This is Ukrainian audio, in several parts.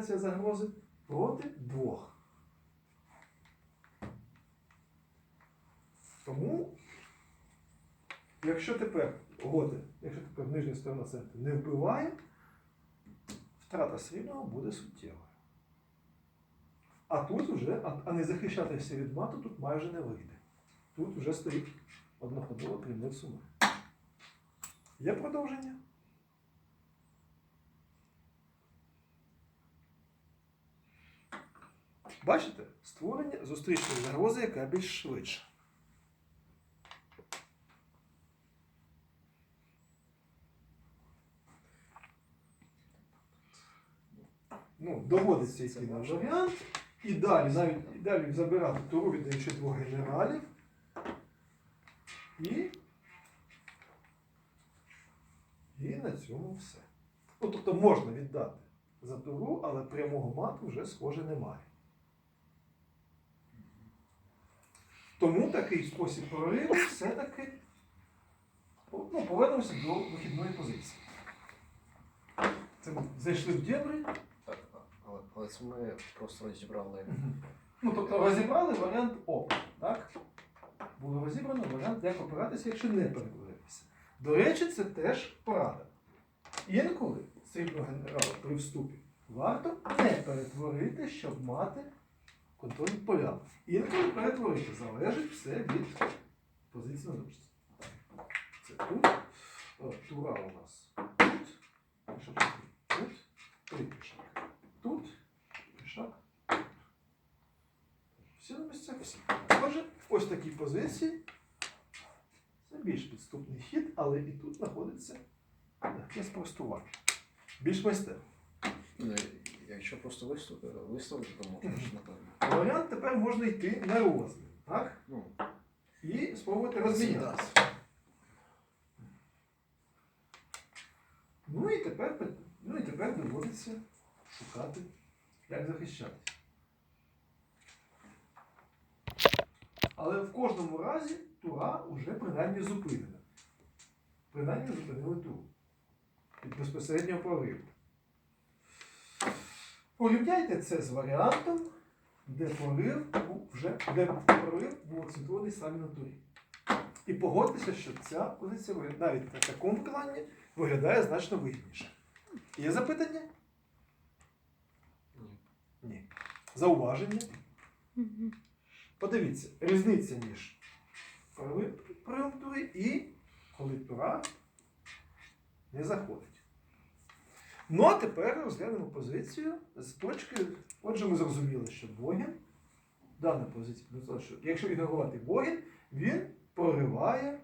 ліквідація загрози проти двох. Тому, якщо тепер готи, якщо тепер нижня сторона центру не вбиває, втрата срібного буде суттєвою. А тут вже, а, не захищатися від мату тут майже не вийде. Тут вже стоїть одноходова прямий суми. Є продовження? Бачите? Створення зустрічної загрози, яка більш швидша. Ну, доводиться йти на варіант. І далі, навіть і далі забирати туру, віддаючи двох генералів. І, і на цьому все. Ну, тобто можна віддати за туру, але прямого мату вже схоже немає. Тому такий спосіб прориву все-таки ну, повернемося до вихідної позиції. Це ми зайшли в дєбри. Так, але, але це ми просто розібрали. Ну, тобто розібрали варіант ОП, так? Було розібрано варіант, як опиратися, якщо не перетворитися. До речі, це теж порада. Інколи сильного генерала при вступі варто не перетворити, щоб мати контроль полями. Інколи перетворити залежить все від позиції на дошці. Це тут. Тура у нас тут. Пішак тут. Три пішак. Тут. Пішак. Всі на місцях всі. Отже, ось такі позиції. Це більш підступний хід, але і тут знаходиться легке спростування. Більш майстерно. Якщо просто виставити, виставити, то можна ж напевно. Варіант тепер можна йти на розмін. Так? Ну, І спробувати розмінятися. Ну і тепер, пи- ну і тепер доводиться шукати, як захищатися. Але в кожному разі тура вже принаймні зупинена. Принаймні зупинили туру. Від безпосереднього прориву. Порівняйте це з варіантом, де прорив був вже де прорив був акцентований саме на турі. І погодьтеся, що ця позиція навіть на такому плані виглядає значно вигідніше. Є запитання? ні. Ні. Зауваження? Подивіться, різниця між правим тури і коли тура не заходить. Ну а тепер розглянемо позицію з точки. Отже, ми зрозуміли, що Богін, дана позиція, що якщо ігнорувати Богін, він прориває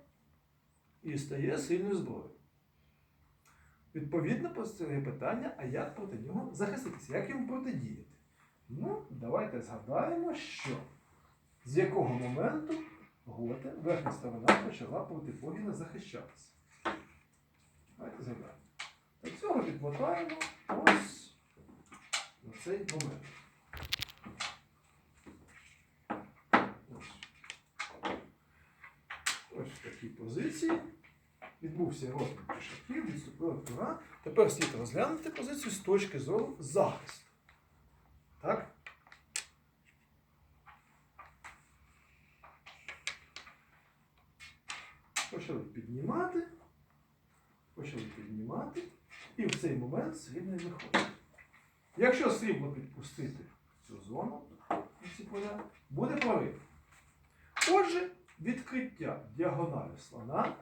і стає сильною зброєю. Відповідно, постає питання, а як проти нього захиститися, як йому протидіяти? Ну, давайте згадаємо, що з якого моменту готи, верхня сторона почала проти Богіна захищатися. Давайте згадаємо. Цього відмотаємо ось на цей момент. Ось. Ось в такій позиції. Відбувся розмір пішаків, відступила тура. Тепер слід розглянути позицію з точки зору захисту. Так? Почали піднімати. Почали піднімати. І в цей момент срібний виходить. Якщо срібло підпустити в цю зону, ці поля, буде прорив. Отже, відкриття діагоналі слона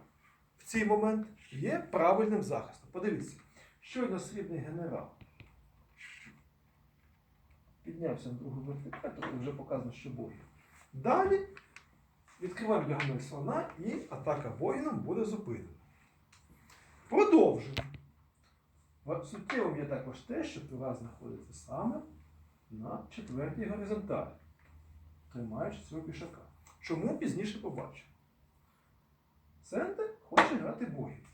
в цей момент є правильним захистом. Подивіться, щойно срібний генерал піднявся на другу вертикаль, тобто вже показано, що бой. Далі відкриваємо діагональ слона і атака воїном буде зупинена. Продовжуємо. Суттєвим є також те, що тура знаходиться саме на четвертій горизонталі, тримаючи цього пішака. Чому пізніше побачимо? Центр хоче грати бої.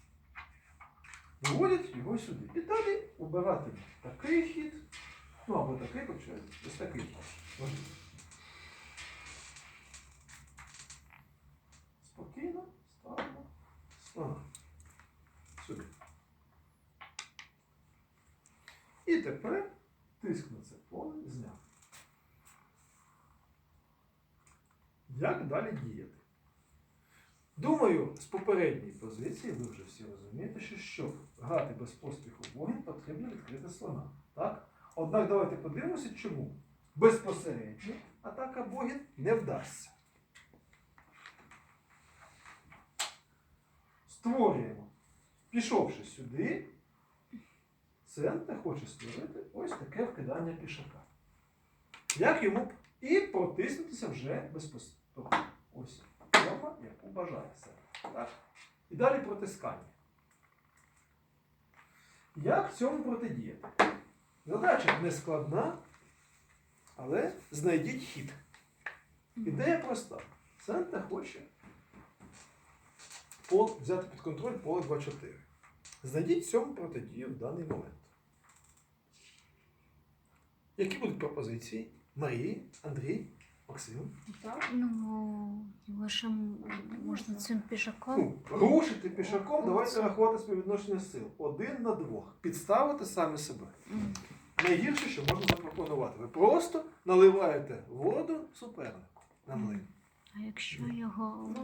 Виводять його сюди. І далі обирати такий хід, ну або такий, хоча ось такий. Можливо. Спокійно ставимо слона. І тепер тиск на це поле зняв. Як далі діяти? Думаю, з попередньої позиції ви вже всі розумієте, що щоб грати без поспіху вогонь, потрібно відкрити слона. Так? Однак давайте подивимося, чому безпосередньо атака богін не вдасться. Створюємо, пішовши сюди, центр хоче створити ось таке вкидання пішака. Як йому і протиснутися вже безпосередньо. Ось форма, яку бажає себе. Так? І далі протискання. Як цьому протидіяти? Задача не складна, але знайдіть хід. Ідея проста. Центр хоче взяти під контроль поле 2-4. Знайдіть цьому протидію в даний момент. Які будуть пропозиції? Марії, Андрій, Максим. Так? Ну, лише можна цим пішаком. Ну, рушити пішаком, давайте рахувати співвідношення сил. Один на двох. Підставити самі себе. Найгірше, що можна запропонувати. Ви просто наливаєте воду супернику на млин. А якщо його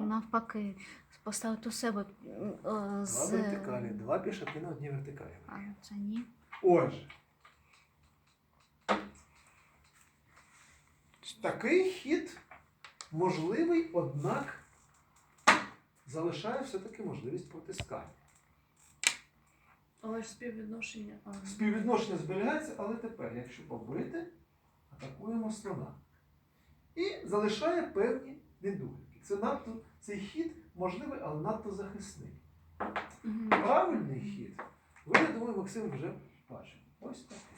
навпаки поставити у себе е, Два з. вертикалі, два пішаки на одній вертикалі. А це ні. Отже. Такий хід можливий, однак залишає все-таки можливість протискання. Але ж співвідношення. Співвідношення зберігається, але тепер, якщо побити, атакуємо слона. І залишає певні недоліки. Це надто, цей хід можливий, але надто захисний. мгм. Правильний хід, ви, я думаю, Максим вже бачив. Ось такий.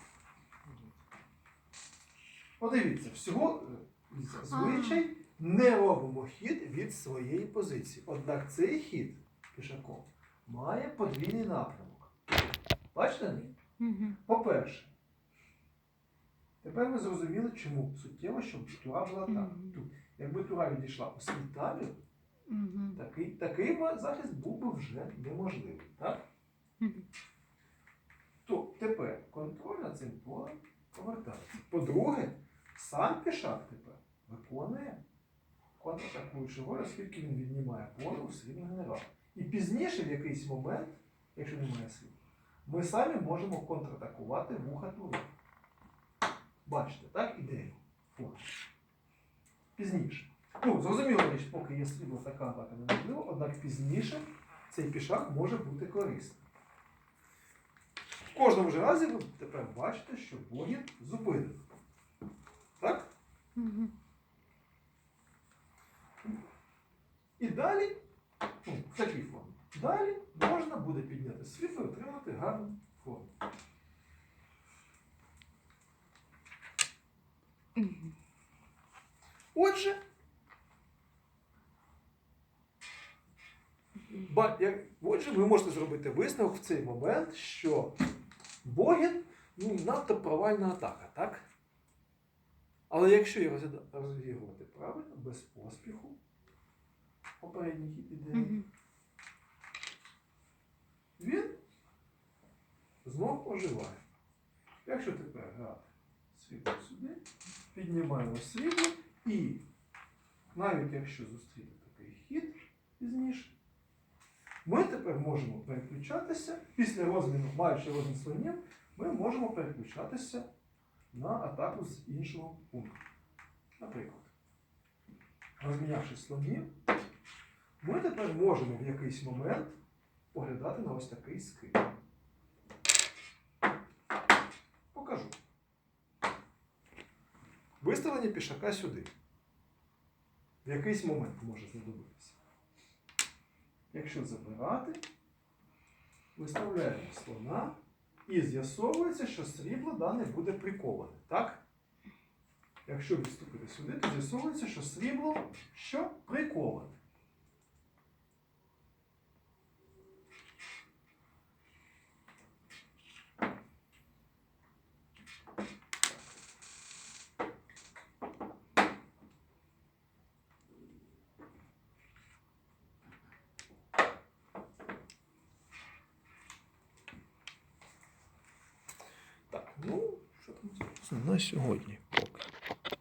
Подивіться, всього е, зазвичай не робимо хід від своєї позиції. Однак цей хід пішаком має подвійний напрямок. Бачите? По-перше, тепер ви зрозуміли, чому суттєво, щоб тура була так. Мгм. Тут. Якби тура відійшла у свій такий, такий захист був би вже неможливий. Так? То тепер контроль над цим полем повертається. По-друге, сам пішак тепер виконує контратакуючу роль, оскільки він віднімає поле у сильний генерал. І пізніше, в якийсь момент, якщо немає сил, ми самі можемо контратакувати вуха тури. Бачите, так? Ідею. Пізніше. Ну, зрозуміло річ, поки є срібло, така атака неможлива, однак пізніше цей пішак може бути корисним. В кожному ж разі ви тепер бачите, що Богін зупинено. Так? І далі, ну, в такій формі. Далі можна буде підняти світло і отримати гарну форму. Отже, отже, ви можете зробити висновок в цей момент, що Богін ну, надто провальна атака, так? Але якщо розгляда- розігрувати правильно, без поспіху, попередній хід іде, він знов оживає. Якщо тепер грати світло сюди, піднімаємо світло і навіть якщо зустріти такий хід пізніше, ми тепер можемо переключатися після розміну, маючи розмін слонів, ми можемо переключатися на атаку з іншого пункту. Наприклад, розмінявши слонів, ми тепер можемо в якийсь момент поглядати на ось такий скид. Покажу. Виставлення пішака сюди. В якийсь момент може знадобитися. Якщо забирати, виставляємо слона і з'ясовується, що срібло дане буде приковане. Так? Якщо відступити сюди, то з'ясовується, що срібло що приковане. Так, ну, що там? На сьогодні.